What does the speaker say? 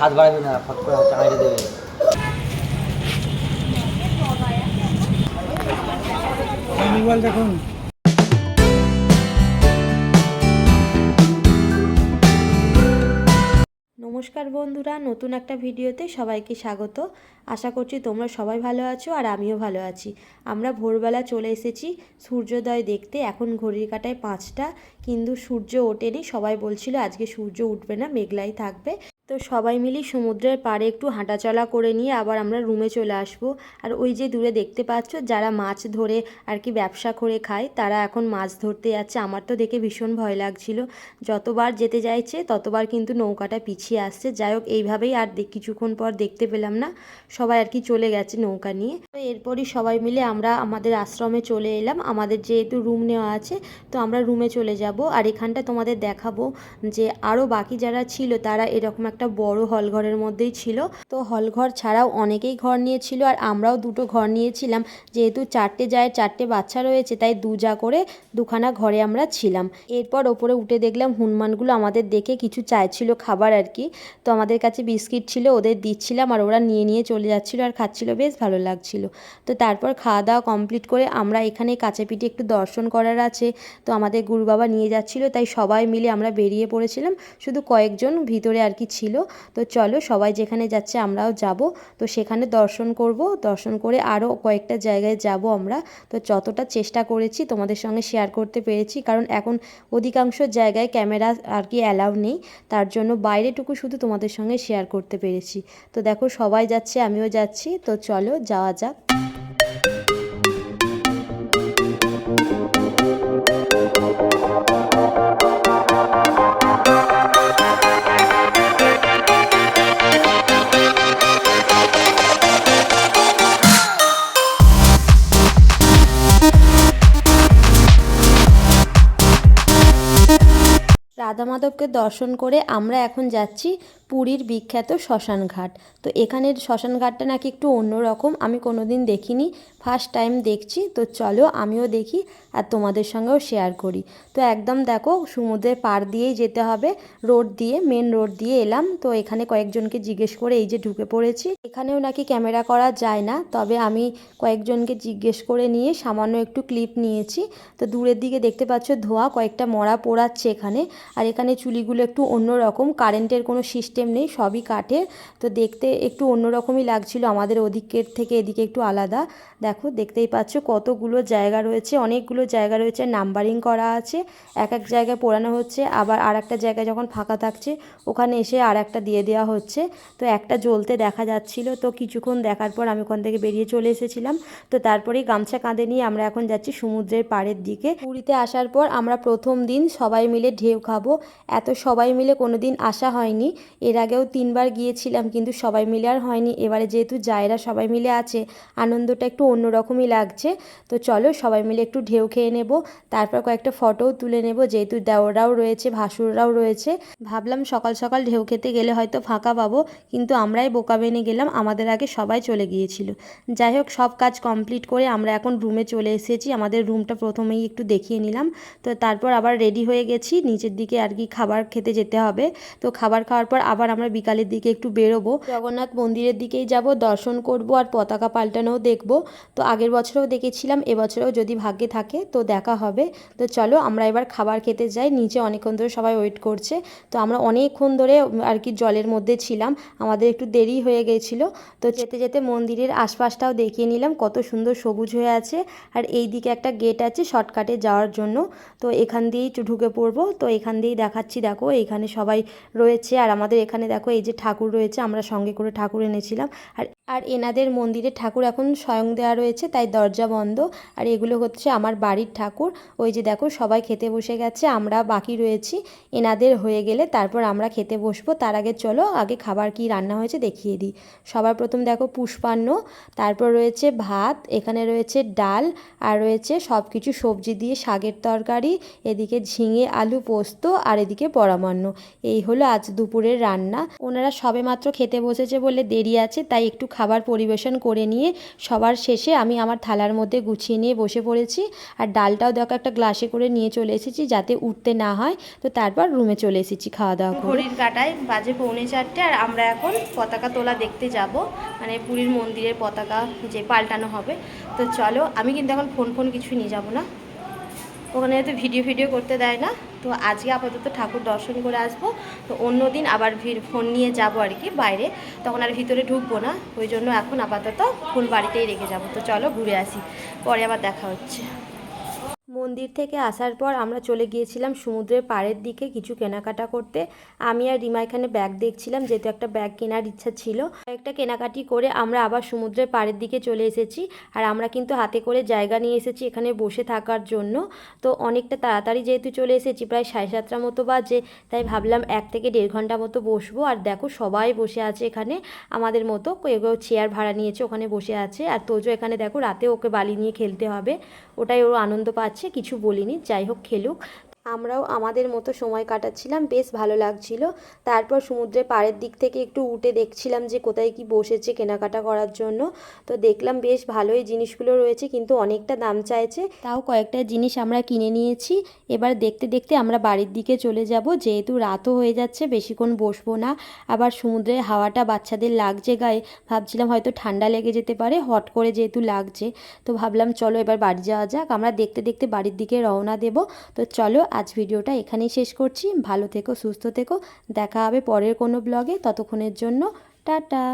হাত বাড়াবি না ফট করে হাত দেবে মোবাইল দেখুন নমস্কার বন্ধুরা নতুন একটা ভিডিওতে সবাইকে স্বাগত। আশা করছি তোমরা সবাই ভালো আছো আর আমিও ভালো আছি। আমরা ভোরবেলা চলে এসেছি সূর্যোদয় দেখতে। এখন ঘড়ির কাটায় পাঁচটা কিন্তু সূর্য ওঠেনি। সবাই বলছিল আজকে সূর্য উঠবে না মেঘলাই থাকবে। তো সবাই মিলে সমুদ্রের পাড়ে একটু হাঁটাচলা করে নিয়ে আবার আমরা রুমে চলে আসব। আর ওই যে দূরে দেখতে পাচ্ছ, যারা মাছ ধরে আর কি ব্যবসা করে খায়, তারা এখন মাছ ধরতে যাচ্ছে। আমার তো দেখে ভীষণ ভয় লাগছিল। যতবার যেতে চাইছে ততবার কিন্তু নৌকাটা পিছিয়ে আসছে। যাই হোক, এইভাবেই আর কিছুক্ষণ পর দেখতে পেলাম না, সবাই আর কি চলে গেছে নৌকা নিয়ে। তো এরপরই সবাই মিলে আমরা আমাদের আশ্রমে চলে এলাম। আমাদের যেহেতু রুম নেওয়া আছে, তো আমরা রুমে চলে যাব। আর এখানটা তোমাদের দেখাবো যে আরও বাকি যারা ছিল, তারা এরকম একটা বড় হল ঘরের মধ্যেই ছিল। তো হল ঘর ছাড়াও অনেকেই ঘর নিয়েছিল আর আমরাও দুটো ঘর নিয়েছিলাম। যেহেতু চারটে যায়, চারটে বাচ্চা রয়েছে, তাই দু যা করে দুখানা ঘরে আমরা ছিলাম। এরপর ওপরে উঠে দেখলাম হনুমানগুলো আমাদের দেখে কিছু চাইছিল খাবার আর কি। তো আমাদের কাছে বিস্কিট ছিল, ওদের দিচ্ছিলাম আর ওরা নিয়ে নিয়ে চলে যাচ্ছিল আর খাচ্ছিল, বেশ ভালো লাগছিল। তো তারপর খাওয়া দাওয়া কমপ্লিট করে আমরা এখানে কাছে পিঠে একটু দর্শন করার আছে। তো আমাদের গুরু বাবা নিয়ে যাচ্ছিল, তাই সবাই মিলে আমরা বেরিয়ে পড়েছিলাম। শুধু কয়েকজন ভিতরে আর কি ছিল। তো চলো সবাই যেখানে যাচ্ছে আমরাও যাব। তো সেখানে দর্শন করব। দর্শন করে আরও কয়েকটা জায়গায় যাব আমরা। তো যতটা চেষ্টা করেছি তোমাদের সঙ্গে শেয়ার করতে পেরেছি। কারণ এখন অধিকাংশ জায়গায় ক্যামেরা আর কি অ্যালাউ নেই। তার জন্য বাইরেটুকু শুধু তোমাদের সঙ্গে শেয়ার করতে পেরেছি। তো দেখো সবাই যাচ্ছে, আমিও যাচ্ছি। তো চলো যাওয়া যাক। রাধা মাধবকে দর্শন করে আমরা এখন যাচ্ছি পুরীর বিখ্যাত শ্মশান ঘাট তো এখানের শ্মশান ঘাটটা নাকি একটু অন্যরকম, আমি কোনো দিন দেখিনি। ফার্স্ট টাইম দেখছি, তো চলো আমিও দেখি আর তোমাদের সঙ্গেও শেয়ার করি। তো একদম দেখো, সমুদ্রের পাড় দিয়েই যেতে হবে, রোড দিয়ে মেন রোড দিয়ে এলাম। তো এখানে কয়েকজনকে জিজ্ঞেস করে এই যে ঢুকে পড়েছি। এখানেও নাকি ক্যামেরা করা যায় না, তবে আমি কয়েকজনকে জিজ্ঞেস করে নিয়ে সামান্য একটু ক্লিপ নিয়েছি। তো দূরের দিকে দেখতে পাচ্ছ ধোঁয়া, কয়েকটা মরা পোড়াচ্ছে এখানে। আর এখানে চুলিগুলো একটু অন্যরকম কারেন্টের কোনো সিস্টেম নেই, সবই কাঠের। তো দেখতে একটু অন্যরকমই লাগছিল, আমাদের ওদিকের থেকে এদিকে একটু আলাদা। দেখো, দেখতেই পাচ্ছ কতগুলো জায়গা রয়েছে, অনেকগুলো জায়গা রয়েছে নাম্বারিং করা আছে, এক এক জায়গায় পোড়ানো হচ্ছে, আবার আর একটা জায়গায় যখন ফাঁকা থাকছে, ওখানে এসে আর একটা দিয়ে দেওয়া হচ্ছে। তো একটা জ্বলতে দেখা যাচ্ছিল, তো কিছুক্ষণ দেখার পর আমি ওখান থেকে বেরিয়ে চলে এসেছিলাম। তো তারপরেই গামছা কাঁধে নিয়ে আমরা এখন যাচ্ছি সমুদ্রের পাড়ের দিকে। পুরীতে আসার পর আমরা প্রথম দিন সবাই মিলে ঢেউ খাব। এত সবাই মিলে কোনো দিন আসা হয়নি। এর আগেও তিনবার গিয়েছিলাম, কিন্তু সবাই মিলে আর হয়নি। এবারে যেহেতু জায়রা সবাই মিলে আছে, আনন্দটা একটু অন্যরকমই লাগছে। তো চলো সবাই মিলে একটু ঢেউ খেয়ে নেব, তারপর কয়েকটা ফটোও তুলে নেব, যেহেতু দেওরাও রয়েছে, ভাসুররাও রয়েছে। ভাবলাম সকাল সকাল ঢেউ খেতে গেলে হয়তো ফাঁকা পাবো, কিন্তু আমরাই বোকা বেনে গেলাম, আমাদের আগে সবাই চলে গিয়েছিল। যাই হোক, সব কাজ কমপ্লিট করে আমরা এখন রুমে চলে এসেছি, আমাদের রুমটা প্রথমেই একটু দেখিয়ে নিলাম। তো তারপর আবার রেডি হয়ে গেছি, নিচের দিকে আর কি খাবার খেতে যেতে হবে। তো খাবার খাওয়ার পর আবার আমরা বিকালের দিকে একটু বেরোবো। জগন্নাথ মন্দিরের দিকেই যাব, দর্শন করব আর পতাকা পাল্টানোও দেখব। তো আগের বছরেও দেখেছিলাম, এবছরেও যদি ভাগ্যে থাকে তো দেখা হবে। তো চলো আমরা এবার খাবার খেতে যাই, নিচে অনেকক্ষণ ধরে সবাই ওয়েট করছে। তো আমরা অনেকক্ষণ ধরে আর কি জলের মধ্যে ছিলাম, আমাদের একটু দেরি হয়ে গেছিল। তো যেতে যেতে মন্দিরের আশপাশটাও দেখিয়ে নিলাম, কত সুন্দর সবুজ হয়ে আছে। আর এই দিকে একটা গেট আছে শর্টকাটে যাওয়ার জন্য। তো এখান দিয়েই ঢুকে পড়ব। তো এখান দিয়েই দেখাচ্ছি, দেখো এখানে সবাই রয়েছে আর আমাদের এখানে দেখো এই যে ঠাকুর রয়েছে, আমরা সঙ্গে করে ঠাকুর এনেছিলাম। আর আর এনাদের মন্দিরে ঠাকুর এখন স্বয়ং দেওয়া রয়েছে, তাই দরজা বন্ধ। আর এগুলো হচ্ছে আমার বাড়ির ঠাকুর। ওই যে দেখো সবাই খেতে বসে গেছে, আমরা বাকি রয়েছি। এনাদের হয়ে গেলে তারপর আমরা খেতে বসবো। তার আগে চলো, আগে খাবার কি রান্না হয়েছে দেখিয়ে দিই। সবার প্রথম দেখো পুষ্পান্ন, তারপর রয়েছে ভাত, এখানে রয়েছে ডাল, আর রয়েছে সব কিছু সবজি দিয়ে শাকের তরকারি, এদিকে ঝিঙে, আলু পোস্ত, আর এদিকে পরামান্ন এই হলো আজ দুপুরের রান্না। রান্না ওনারা সবে মাত্র খেতে বসেছে বলে দেরি আছে, তাই একটু খাবার পরিবেশন করে নিয়ে সবার শেষে আমি আমার থালার মধ্যে গুছিয়ে নিয়ে বসে পড়েছি। আর ডালটাও দেখো একটা গ্লাসে করে নিয়ে চলে এসেছি যাতে উঠতে না হয়। তো তারপর রুমে চলে এসেছি খাওয়া দাওয়া করে। ঘড়ির কাটায় বাজে পৌনে চারটে আর আমরা এখন পতাকা তোলা দেখতে যাব। মানে পুরীর মন্দিরের পতাকা যে পাল্টানো হবে। তো চলো, আমি কিন্তু এখন ফোন ফোন কিছু নিয়ে যাব না। ওখানে হয়তো ভিডিও ভিডিও করতে দেয় না, তো আজকে আপাতত ঠাকুর দর্শন করে আসব। তো অন্য দিন আবার ভিড়, ফোন নিয়ে যাব আর কি বাইরে, তখন আর ভিতরে ঢুকবো না, ওই জন্য এখন আপাতত ফুল বাড়িতেই রেখে যাব। তো চলো ঘুরে আসি, পরে আবার দেখা হচ্ছে। মন্দির থেকে আসার পর আমরা চলে গিয়েছিলাম সমুদ্রের পাড়ের দিকে কিছু কেনাকাটা করতে। আমি আর রিমা এখানে ব্যাগ দেখছিলাম, যেহেতু একটা ব্যাগ কেনার ইচ্ছা ছিল। একটা কেনাকাটি করে আমরা আবার সমুদ্রের পাড়ের দিকে চলে এসেছি আর আমরা কিন্তু হাতে করে জায়গা নিয়ে এসেছি এখানে বসে থাকার জন্য। তো অনেকটা তাড়াতাড়ি যেহেতু চলে এসেছি, প্রায় সাড়ে সাতটার মতো বাজে, তাই ভাবলাম এক থেকে দেড় ঘণ্টা মতো বসবো। আর দেখো সবাই বসে আছে এখানে, আমাদের মতো কেউ কেউ চেয়ার ভাড়া নিয়েছে, ওখানে বসে আছে। আর তোজো এখানে দেখো, রাতে ওকে বালি নিয়ে খেলতে হবে, ওটাই ওর আনন্দ পাচ্ছে। কিছু বলিনি। যাই হোক খেলুক। আমরাও আমাদের মতো সময় কাটাচ্ছিলাম, বেশ ভালো লাগছিল। তারপর সমুদ্রের পাড়ের দিক থেকে একটু উঠে দেখছিলাম যে কোথায় কি বসেছে কেনাকাটা করার জন্য। তো দেখলাম বেশ ভালোই জিনিসগুলো রয়েছে, কিন্তু অনেকটা দাম চাইছে। তাও কয়েকটা জিনিস আমরা কিনে নিয়েছি। এবার দেখতে দেখতে আমরা বাড়ির দিকে চলে যাব। যেহেতু রাতও হয়ে যাচ্ছে বেশিক্ষণ বসবো না। আবার সমুদ্রের হাওয়াটা বাচ্চাদের লাগছে গায়ে। ভাবছিলাম হয়তো ঠান্ডা লেগে যেতে পারে, হট করে যেহেতু লাগছে। তো ভাবলাম চলো এবার বাড়ি যাওয়া যাক। আমরা দেখতে দেখতে বাড়ির দিকে রওনা দেব। তো চলো আজ ভিডিওটা এখানেই শেষ করছি। ভালো থেকো, সুস্থ থেকো। দেখা হবে পরের কোনো ব্লগে ততক্ষণের জন্য টাটা।